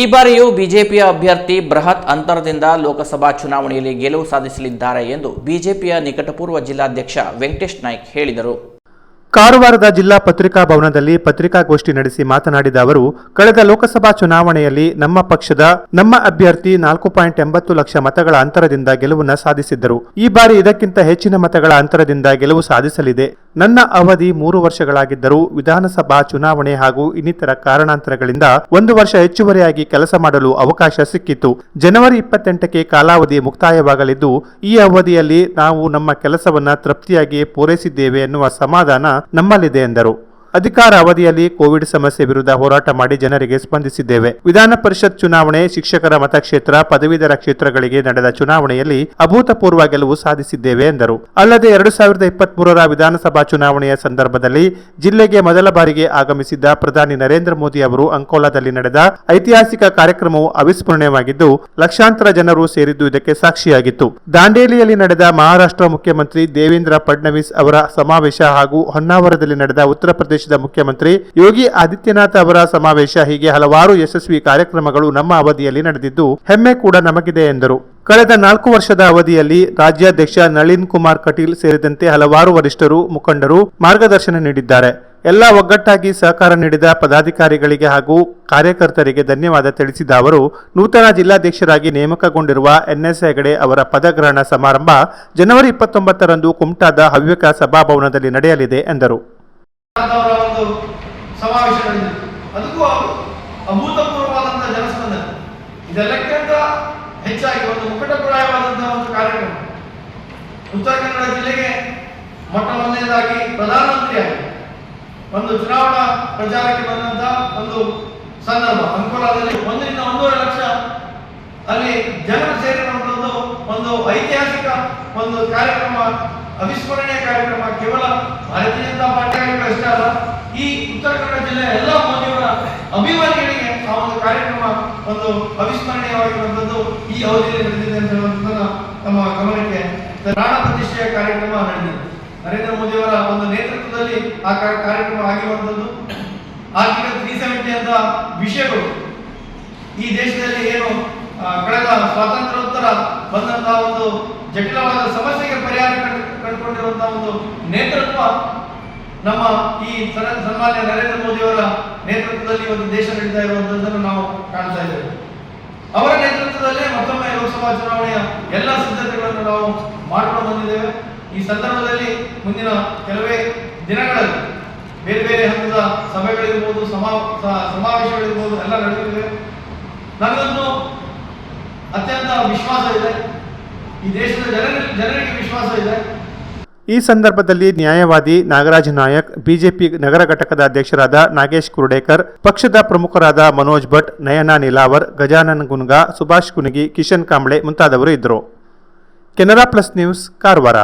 ಈ ಬಾರಿಯೂ ಬಿಜೆಪಿಯ ಅಭ್ಯರ್ಥಿ ಬೃಹತ್ ಅಂತರದಿಂದ ಲೋಕಸಭಾ ಚುನಾವಣೆಯಲ್ಲಿ ಗೆಲುವು ಸಾಧಿಸಲಿದ್ದಾರೆ ಎಂದು ಬಿಜೆಪಿಯ ನಿಕಟಪೂರ್ವ ಜಿಲ್ಲಾಧ್ಯಕ್ಷ ವೆಂಕಟೇಶ್ ನಾಯ್ಕ್ ಹೇಳಿದರು. ಕಾರವಾರದ ಜಿಲ್ಲಾ ಪತ್ರಿಕಾ ಭವನದಲ್ಲಿ ಪತ್ರಿಕಾಗೋಷ್ಠಿ ನಡೆಸಿ ಮಾತನಾಡಿದ ಅವರು, ಕಳೆದ ಲೋಕಸಭಾ ಚುನಾವಣೆಯಲ್ಲಿ ನಮ್ಮ ಪಕ್ಷದ, ನಮ್ಮ ಅಭ್ಯರ್ಥಿ ನಾಲ್ಕು ಪಾಯಿಂಟ್ ಎಂಬತ್ತು ಲಕ್ಷ ಮತಗಳ ಅಂತರದಿಂದ ಗೆಲುವನ್ನು ಸಾಧಿಸಿದ್ದರು. ಈ ಬಾರಿ ಇದಕ್ಕಿಂತ ಹೆಚ್ಚಿನ ಮತಗಳ ಅಂತರದಿಂದ ಗೆಲುವು ಸಾಧಿಸಲಿದೆ. ನನ್ನ ಅವಧಿ ಮೂರು ವರ್ಷಗಳಾಗಿದ್ದರೂ ವಿಧಾನಸಭಾ ಚುನಾವಣೆ ಹಾಗೂ ಇನ್ನಿತರ ಕಾರಣಾಂತರಗಳಿಂದ ಒಂದು ವರ್ಷ ಹೆಚ್ಚುವರಿಯಾಗಿ ಕೆಲಸ ಮಾಡಲು ಅವಕಾಶ ಸಿಕ್ಕಿತ್ತು. ಜನವರಿ ಇಪ್ಪತ್ತೆಂಟಕ್ಕೆ ಕಾಲಾವಧಿ ಮುಕ್ತಾಯವಾಗಲಿದ್ದು, ಈ ಅವಧಿಯಲ್ಲಿ ನಾವು ನಮ್ಮ ಕೆಲಸವನ್ನು ತೃಪ್ತಿಯಾಗಿ ಪೂರೈಸಿದ್ದೇವೆ ಎನ್ನುವ ಸಮಾಧಾನ ನಮ್ಮಲ್ಲಿದೆ ಎಂದರು. ಅಧಿಕಾರ ಅವಧಿಯಲ್ಲಿ ಕೋವಿಡ್ ಸಮಸ್ಯೆ ವಿರುದ್ಧ ಹೋರಾಟ ಮಾಡಿ ಜನರಿಗೆ ಸ್ಪಂದಿಸಿದ್ದೇವೆ. ವಿಧಾನ ಪರಿಷತ್ ಚುನಾವಣೆ, ಶಿಕ್ಷಕರ ಮತಕ್ಷೇತ್ರ, ಪದವೀಧರ ಕ್ಷೇತ್ರಗಳಿಗೆ ನಡೆದ ಚುನಾವಣೆಯಲ್ಲಿ ಅಭೂತಪೂರ್ವ ಗೆಲುವು ಸಾಧಿಸಿದ್ದೇವೆ ಎಂದರು. ಅಲ್ಲದೆ ಎರಡು ಸಾವಿರದ ಇಪ್ಪತ್ಮೂರರ ವಿಧಾನಸಭಾ ಚುನಾವಣೆಯ ಸಂದರ್ಭದಲ್ಲಿ ಜಿಲ್ಲೆಗೆ ಮೊದಲ ಬಾರಿಗೆ ಆಗಮಿಸಿದ್ದ ಪ್ರಧಾನಿ ನರೇಂದ್ರ ಮೋದಿ ಅವರು ಅಂಕೋಲಾದಲ್ಲಿ ನಡೆದ ಐತಿಹಾಸಿಕ ಕಾರ್ಯಕ್ರಮವು ಅವಿಸ್ಮರಣೀಯವಾಗಿದ್ದು, ಲಕ್ಷಾಂತರ ಜನರು ಸೇರಿದ್ದು ಇದಕ್ಕೆ ಸಾಕ್ಷಿಯಾಗಿತ್ತು. ದಾಂಡೇಲಿಯಲ್ಲಿ ನಡೆದ ಮಹಾರಾಷ್ಟ್ರ ಮುಖ್ಯಮಂತ್ರಿ ದೇವೇಂದ್ರ ಫಡ್ನವೀಸ್ ಅವರ ಸಮಾವೇಶ ಹಾಗೂ ಹೊನ್ನಾವರದಲ್ಲಿ ನಡೆದ ಉತ್ತರ ಪ್ರದೇಶದ ಮುಖ್ಯಮಂತ್ರಿ ಯೋಗಿ ಆದಿತ್ಯನಾಥ್ ಅವರ ಸಮಾವೇಶ ಹೀಗೆ ಹಲವಾರು ಯಶಸ್ವಿ ಕಾರ್ಯಕ್ರಮಗಳು ನಮ್ಮ ಅವಧಿಯಲ್ಲಿ ನಡೆದಿದ್ದು ಹೆಮ್ಮೆ ಕೂಡ ನಮಗಿದೆ ಎಂದರು. ಕಳೆದ ನಾಲ್ಕು ವರ್ಷದ ಅವಧಿಯಲ್ಲಿ ರಾಜ್ಯಾಧ್ಯಕ್ಷ ನಳಿನ್ ಕುಮಾರ್ ಕಟೀಲ್ ಸೇರಿದಂತೆ ಹಲವಾರು ವರಿಷ್ಠರು, ಮುಖಂಡರು ಮಾರ್ಗದರ್ಶನ ನೀಡಿದ್ದಾರೆ. ಎಲ್ಲ ಒಗ್ಗಟ್ಟಾಗಿ ಸಹಕಾರ ನೀಡಿದ ಪದಾಧಿಕಾರಿಗಳಿಗೆ ಹಾಗೂ ಕಾರ್ಯಕರ್ತರಿಗೆ ಧನ್ಯವಾದ ತಿಳಿಸಿದ ಅವರು, ನೂತನ ಜಿಲ್ಲಾಧ್ಯಕ್ಷರಾಗಿ ನೇಮಕಗೊಂಡಿರುವ ಎನ್ಎಸ್ ಹೆಗಡೆ ಅವರ ಪದಗ್ರಹಣ ಸಮಾರಂಭ ಜನವರಿ ಇಪ್ಪತ್ತೊಂಬತ್ತರಂದು ಕುಮಟಾದ ಹವ್ಯಕ ಸಭಾಭವನದಲ್ಲಿ ನಡೆಯಲಿದೆ ಎಂದರು. ಒಂದು ಸಮಾವೇಶ ನಡೆದಿತ್ತು ಅದಕ್ಕೂ ಅಭೂತಪೂರ್ವವಾದಂತಹ ಜನಸ್ಪಂದನೆ. ಇದೆಲ್ಲಕ್ಕಿಂತ ಹೆಚ್ಚಾಗಿ ಒಂದು ಮುಕಟಪ್ರಾಯವಾದಂತಹ ಒಂದು ಕಾರ್ಯಕ್ರಮ. ಉತ್ತರ ಕನ್ನಡ ಜಿಲ್ಲೆಗೆ ಮೊಟ್ಟ ಮೊದಲನೇದಾಗಿ ಪ್ರಧಾನಮಂತ್ರಿಯಾಗಿ ಒಂದು ಚುನಾವಣಾ ಪ್ರಚಾರಕ್ಕೆ ಬಂದಂತಹ ಒಂದು ಸಂದರ್ಭ. ಅಂಕೋಲಾದಲ್ಲಿ ಒಂದರಿಂದ ಒಂದೂವರೆ ಲಕ್ಷ ಅಲ್ಲಿ ಜನರು ಐತಿಹಾಸಿಕ ಒಂದು ಕಾರ್ಯಕ್ರಮ, ಅವಿಸ್ಮರಣೀಯ ಕಾರ್ಯಕ್ರಮ, ಕೇವಲ ಭಾರತೀಯ ಜನತಾ ಪಾರ್ಟಿಗಳಿಗೆ ಅಷ್ಟೇ ಅಲ್ಲ, ಈ ಉತ್ತರ ಕನ್ನಡ ಜಿಲ್ಲೆಯ ಎಲ್ಲ ಮೋದಿಯವರ ಅಭಿಮಾನಿಗಳಿಗೆ ಆ ಒಂದು ಕಾರ್ಯಕ್ರಮ ಒಂದು ಅವಿಸ್ಮರಣೀಯವಾಗಿರುವಂತದ್ದು ಈ ಅವಧಿಯಲ್ಲಿ ನಡೆದಿದೆ ಅಂತ ಹೇಳುವಂಥದ್ದನ್ನ ನಮ್ಮ ಗಮನಕ್ಕೆ ಪ್ರಾಣ ಪ್ರತಿಷ್ಠೆಯ ಕಾರ್ಯಕ್ರಮ ನಡೆದಿದೆ. ನರೇಂದ್ರ ಮೋದಿಯವರ ಒಂದು ನೇತೃತ್ವದಲ್ಲಿ ಆ ಕಾರ್ಯಕ್ರಮ ಆಗಿರುವಂತದ್ದು ಆರ್ಥಿಕ ತ್ರೀ ಸೆವೆಂಟಿ ಅಂತ ವಿಷಯಗಳು ಈ ದೇಶದಲ್ಲಿ ಏನು ಕಳೆದ ಸ್ವಾತಂತ್ರ್ಯೋತ್ತರ ಬಂದಂತಹ ಒಂದು ಜಟಿಲವಾದ ಸಮಸ್ಯೆಗೆ ಪರಿಹಾರ ಕಂಡು ಕಂಡುಕೊಂಡಿರುವಂತಹ ಒಂದು ನೇತೃತ್ವ ನಮ್ಮ ಈ ಸನ- ಸನ್ಮಾನ್ಯ ನರೇಂದ್ರ ಮೋದಿ ಅವರ ನೇತೃತ್ವದಲ್ಲಿ ಒಂದು ದೇಶ ನಡೀತಾ ಇರುವಂತದ್ದನ್ನು ನಾವು ಕಾಣ್ತಾ ಇದ್ದೇವೆ. ಅವರ ನೇತೃತ್ವದಲ್ಲೇ ಮತ್ತೊಮ್ಮೆ ಲೋಕಸಭಾ ಚುನಾವಣೆಯ ಎಲ್ಲ ಸಿದ್ಧತೆಗಳನ್ನು ನಾವು ಮಾಡಿಕೊಂಡು ಬಂದಿದ್ದೇವೆ. ಈ ಸಂದರ್ಭದಲ್ಲಿ ಮುಂದಿನ ಕೆಲವೇ ದಿನಗಳಲ್ಲಿ ಬೇರೆ ಬೇರೆ ಹಂತದ ಸಭೆಗಳಿರ್ಬೋದು ಸಮಾವೇಶಗಳಿರ್ಬೋದು, ಎಲ್ಲ ನಡೆದಿವೆ ನನಗಂತೂ ಅತ್ಯಂತ ವಿಶ್ವಾಸ ಇದೆ ಈ ದೇಶದ ಜನರಿಗೆ ಜನರಿಗೆ ವಿಶ್ವಾಸ ಇದೆ ಈ ಸಂದರ್ಭದಲ್ಲಿ ನ್ಯಾಯವಾದಿ ನಾಗರಾಜ್ ನಾಯಕ್, ಬಿಜೆಪಿ ನಗರ ಘಟಕದ ಅಧ್ಯಕ್ಷರಾದ ನಾಗೇಶ್ ಕುರುಡೇಕರ್, ಪಕ್ಷದ ಪ್ರಮುಖರಾದ ಮನೋಜ್ ಭಟ್, ನಯನ ನಿಲಾವರ್, ಗಜಾನನ್ ಗುನ್ಗಾ, ಸುಭಾಷ್ ಕುನಿಗಿ, ಕಿಶನ್ ಕಾಂಬ್ಳೆ ಮುಂತಾದವರು ಇದ್ದರು. Canara plus news, Karwar.